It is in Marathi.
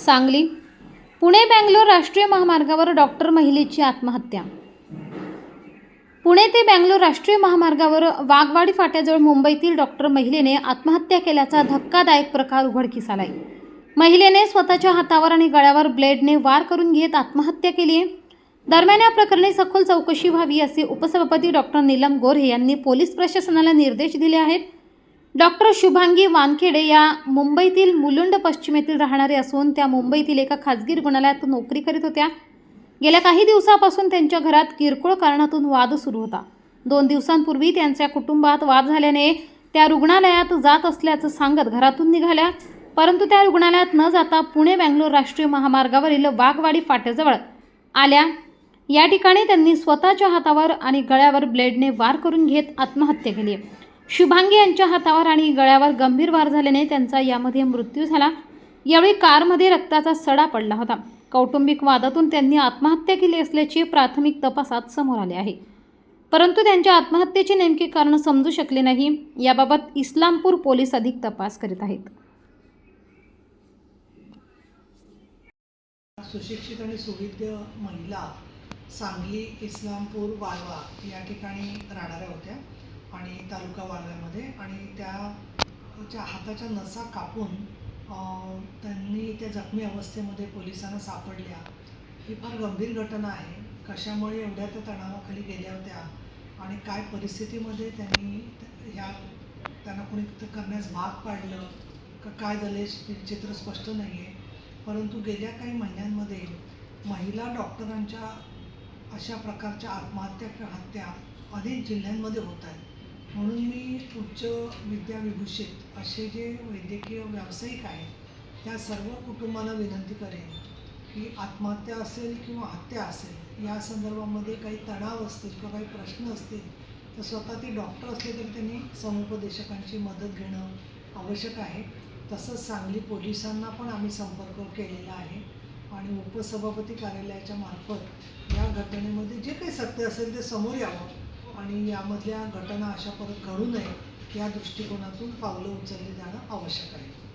सांगली. पुणे बँगलोर राष्ट्रीय महामार्गावर डॉक्टर महिलेची आत्महत्या. पुणे ते बँगलोर राष्ट्रीय महामार्गावर वाघवाडी फाट्याजवळ मुंबईतील डॉक्टर महिलेने आत्महत्या केल्याचा धक्कादायक प्रकार उघडकीस आलाय. महिलेने स्वतःच्या हातावर आणि गळ्यावर ब्लेडने वार करून घेत आत्महत्या केली आहे. दरम्यान या प्रकरणी सखोल चौकशी व्हावी असे उपसभापती डॉक्टर नीलम गोऱ्हे यांनी पोलीस प्रशासनाला निर्देश दिले आहेत. डॉक्टर शुभांगी वानखेडे या मुंबईतील मुलुंड पश्चिमेतील राहणारे असून त्या मुंबईतील एका खाजगी रुग्णालयात नोकरी करीत होत्या. गेल्या काही दिवसापासून त्यांच्या घरात किरकोळ कारणातून वाद सुरू होता. दोन दिवसांपूर्वी त्यांच्या कुटुंबात वाद झाल्याने त्या रुग्णालयात जात असल्याचं सांगत घरातून निघाल्या. परंतु त्या रुग्णालयात न जाता पुणे बँगलोर राष्ट्रीय महामार्गावरील वाघवाडी फाट्याजवळ आल्या. या ठिकाणी त्यांनी स्वतःच्या हातावर आणि गळ्यावर ब्लेडने वार करून घेत आत्महत्या केली. आहे शुभांगी यांच्या हातावर आणि गळ्यावर गंभीर वार झाल्याने त्यांचा यामध्ये मृत्यू झाला. यावेळी कारमध्ये रक्ताचा सडा पडला होता. कौटुंबिक वादातून त्यांनी आत्महत्या केली असल्याचे प्राथमिक तपासात समोर आले आहे. परंतु त्यांच्या आत्महत्येचे नेमके कारण समजू शकले नाही. याबाबत इस्लामपूर पोलीस अधिक तपास करीत आहेत. सुशिक्षित आणि सुविद्य महिला सांगली इस्लामपूर वाळवा या ठिकाणी राहणाऱ्या होत्या. आणि तालुका वाळव्यामध्ये आणि त्याच्या हाताच्या नसा कापून त्यांनी त्या जखमी अवस्थेमध्ये पोलिसांना सापडल्या. ही फार गंभीर घटना आहे. कशामुळे एवढ्या त्या तणावाखाली गेल्या होत्या आणि काय परिस्थितीमध्ये त्यांनी ह्या त्यांना कोणी करण्यास भाग पाडलं का काय झाले चित्र स्पष्ट नाही आहे परंतु गेल्या काही महिन्यांमध्ये महिला डॉक्टरांच्या अशा प्रकारच्या आत्महत्या किंवा हत्या अनेक जिल्ह्यांमध्ये होत आहेत. म्हणून मी उच्च विद्याविभूषित असे जे वैद्यकीय व्यावसायिक आहेत त्या सर्व कुटुंबाला विनंती करेन की आत्महत्या असेल किंवा हत्या असेल या संदर्भामध्ये काही तणाव असतील किंवा काही प्रश्न असतील तर स्वतः ते डॉक्टर असले तरी त्यांनी समुपदेशकांची मदत घेणं आवश्यक आहे. तसंच सांगली पोलिसांना पण आम्ही संपर्क केलेला आहे आणि उपसभापती कार्यालयाच्या मार्फत या घटनेमध्ये जे काही सत्य असेल ते समोर यावं. आणि यामधल्या घटना अशा परत घडू नये या दृष्टिकोनातून पावलं उचलली जाणं आवश्यक आहे.